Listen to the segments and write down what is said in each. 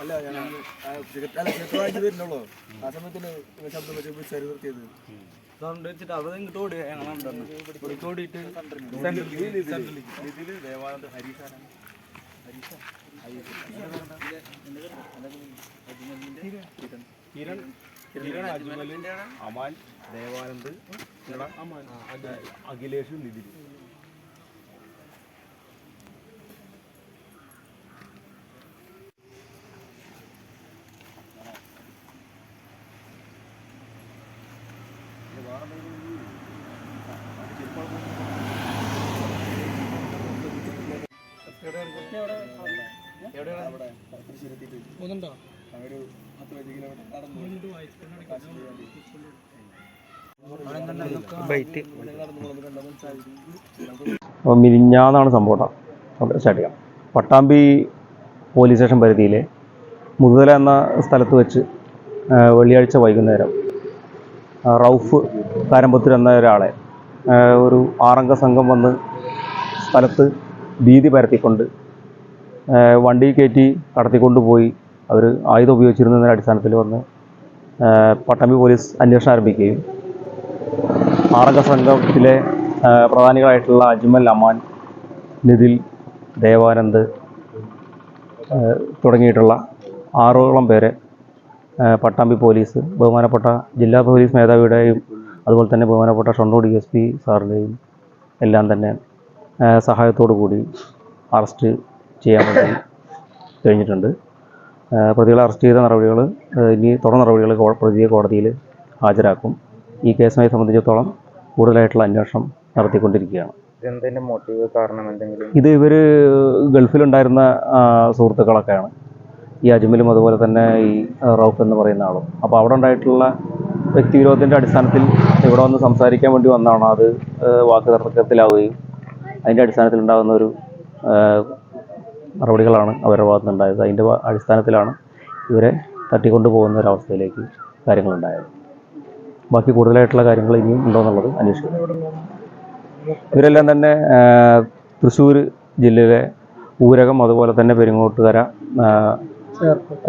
അല്ല ഞാൻ അല്ല ആ സമയത്തിന് ശബ്ദം വെച്ച് വിളിച്ചാൽ നിർത്തിയത്. സൗണ്ട് വെച്ചിട്ട് അവിടെ ഇങ്ങോട്ട് ഓടി ഞങ്ങളുണ്ടെന്ന് ഓടിയിട്ട് ഇതിൽ ദേവാനന്ദ ഹരീസാരാണ് കിരൺ കിരൺ അജ്മൽ അമാൻ ദേവാനന്ദ് അഖിലേഷ് നിതിൻ. പതിനഞ്ച് കിലോമീറ്റർ മിനിഞ്ഞാന്നാണ് സംഭവം സ്റ്റാർട്ട് ചെയ്യാം. പട്ടാമ്പി പോലീസ് സ്റ്റേഷൻ പരിധിയിലെ മുതല എന്ന സ്ഥലത്ത് വെച്ച് വെള്ളിയാഴ്ച വൈകുന്നേരം റൌഫ് കാരമ്പത്തൂർ എന്ന ഒരാളെ ഒരു ആറംഗ സംഘം വന്ന് സ്ഥലത്ത് ഭീതി പരത്തിക്കൊണ്ട് വണ്ടി കയറ്റി കടത്തിക്കൊണ്ടുപോയി. അവർ ആയുധം ഉപയോഗിച്ചിരുന്നതിന്റെ അടിസ്ഥാനത്തിൽ വന്ന് പട്ടമ്പി പോലീസ് അന്വേഷണം ആരംഭിക്കുകയും ആറംഗ സംഘത്തിലെ പ്രധാനികളായിട്ടുള്ള അജ്മൽ അമാൻ നിതിൽ ദേവാനന്ദ് തുടങ്ങിയിട്ടുള്ള ആറോളം പേരെ പട്ടാമ്പി പോലീസ് ബഹുമാനപ്പെട്ട ജില്ലാ പോലീസ് മേധാവിയുടെയും അതുപോലെ തന്നെ ബഹുമാനപ്പെട്ട ഷൊർണൂർ ഡി എസ് പി സാറിന്റെയും എല്ലാം തന്നെ സഹായത്തോടു കൂടി അറസ്റ്റ് ചെയ്യാൻ വേണ്ടി കഴിഞ്ഞിട്ടുണ്ട്. പ്രതികളെ അറസ്റ്റ് ചെയ്ത നടപടികൾ ഇനി തുടർ നടപടികൾ പ്രതിയെ കോടതിയിൽ ഹാജരാക്കും. ഈ കേസുമായി സംബന്ധിച്ചിടത്തോളം കൂടുതലായിട്ടുള്ള അന്വേഷണം നടത്തിക്കൊണ്ടിരിക്കുകയാണ്. മോട്ടീവ് കാരണം എന്തെങ്കിലും? ഇത് ഇവർ ഗൾഫിലുണ്ടായിരുന്ന സുഹൃത്തുക്കളൊക്കെയാണ്. ഈ അജ്മലും അതുപോലെ തന്നെ ഈ റൌഫ് എന്ന് പറയുന്ന ആളും. അപ്പോൾ അവിടെ ഉണ്ടായിട്ടുള്ള വ്യക്തിവിരോധത്തിന്റെ അടിസ്ഥാനത്തിൽ ഇവിടെ വന്ന് സംസാരിക്കാൻ വേണ്ടി വന്നതാണ് അത് വാക്ക് തർക്കത്തിലാവുകയും അതിന്റെ അടിസ്ഥാനത്തിൽ ഉണ്ടാകുന്ന ഒരു നടപടികളാണ് അവരുടെ ഭാഗത്ത് നിന്നുണ്ടായത് അതിന്റെ അടിസ്ഥാനത്തിലാണ് ഇവരെ തട്ടിക്കൊണ്ടു പോകുന്ന ഒരവസ്ഥയിലേക്ക് കാര്യങ്ങളുണ്ടായത്. ബാക്കി കൂടുതലായിട്ടുള്ള കാര്യങ്ങൾ ഇനിയും ഉണ്ടോ എന്നുള്ളത് അന്വേഷിക്കും. ഇവരെല്ലാം തന്നെ തൃശ്ശൂർ ജില്ലയിലെ ഊരകം അതുപോലെ തന്നെ പെരിങ്ങോട്ടുകര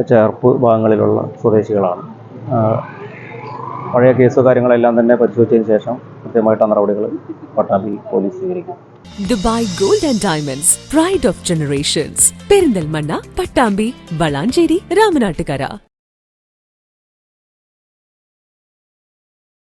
ചേർപ്പ് ഭാഗങ്ങളിലുള്ള സ്വദേശികളാണ്. പഴയ കേസ് കാര്യങ്ങളെല്ലാം തന്നെ പരിശോധിച്ചതിന് ശേഷം കൃത്യമായിട്ട് നടപടികൾ പട്ടാമ്പി പോലീസ് സ്വീകരിക്കും. Dubai gold and diamonds pride of generations Perinthalmanna Pattambi Valanchery Ramanattukara.